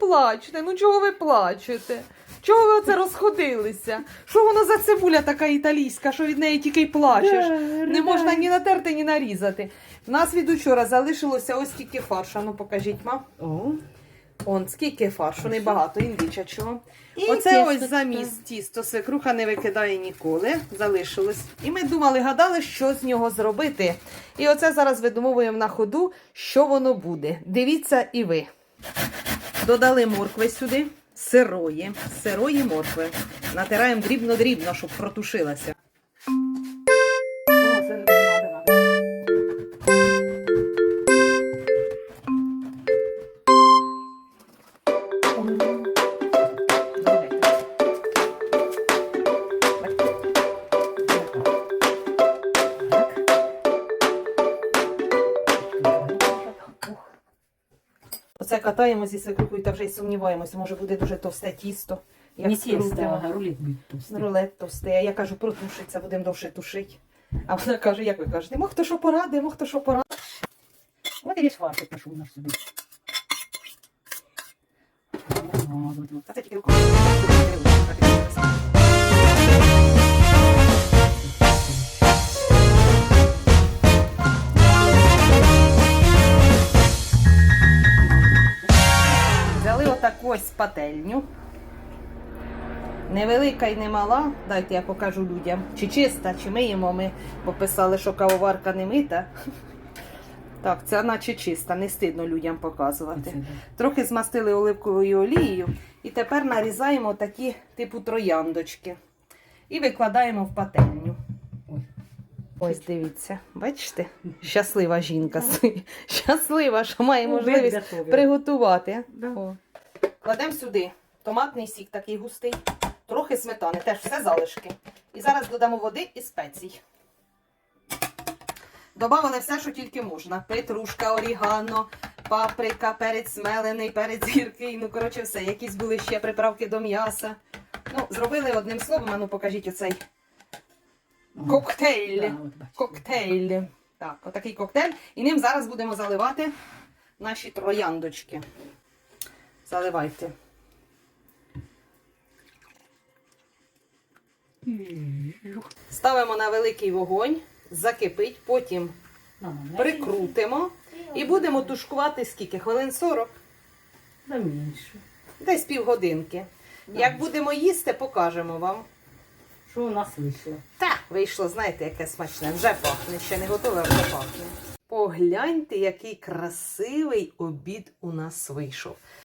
плачете? Ну чого ви плачете? Чого ви оце розходилися? Що воно за цибуля така італійська, що від неї тільки й плачеш? Не можна ні натерти, ні нарізати. У нас від учора залишилося ось скільки фарша. Ну покажіть, ма. О, Он скільки фаршу, небагато, індичачого. Оце ось замість тісто свекруха не викидає ніколи, залишилось. І ми думали, гадали, що з нього зробити. І оце зараз видумовуємо на ходу, що воно буде. Дивіться і ви. Додали моркви сюди, сирої, сирої моркви. Натираємо дрібно-дрібно, щоб протушилася. Thank це Оце катаємо зі свекрухою та вже й сумніваємося, може буде дуже товсте тісто. Як Не скрутимо. а рулет будет толстый. Рулет товстий, а я кажу, протушиться, будемо довше тушити. А вона каже, як ви кажете, мо хто що порадить, мо хто що порадить. Вот и весь фарш пошел наш сюда. Вот, вот, вот. А це тільки рукою. Взяли ось пательню. Невелика і не мала. Дайте я покажу людям. Чи чиста, чи миємо. Ми пописали, що кавоварка не мита. Так, це наче чиста, не стидно людям показувати. Трохи змастили оливковою олією і тепер нарізаємо такі типу трояндочки. І викладаємо в пательню. Ось дивіться, бачите? Щаслива жінка. Щаслива, що має можливість приготувати. О. Кладемо сюди томатний сік такий густий, трохи сметани, теж все залишки. І зараз додамо води і спецій. Добавили все, що тільки можна. Петрушка, орігано, паприка, перець смелений, перець гіркий. Ну, коротше, все. Якісь були ще приправки до м'яса. Ну, зробили одним словом, а ну покажіть оцей коктейль. Коктейль. Так, отакий коктейль. І ним зараз будемо заливати наші трояндочки. Заливайте. Ставимо на великий вогонь, закипить, потім прикрутимо і будемо тушкувати скільки? Хвилин 40, Да меньше. десь півгодинки. Як будемо їсти, покажемо вам. Що у нас вийшло? Та, вийшло, знаєте, яке смачне. Вже пахне, ще не готове, вже пахне. Погляньте, який красивий обід у нас вийшов.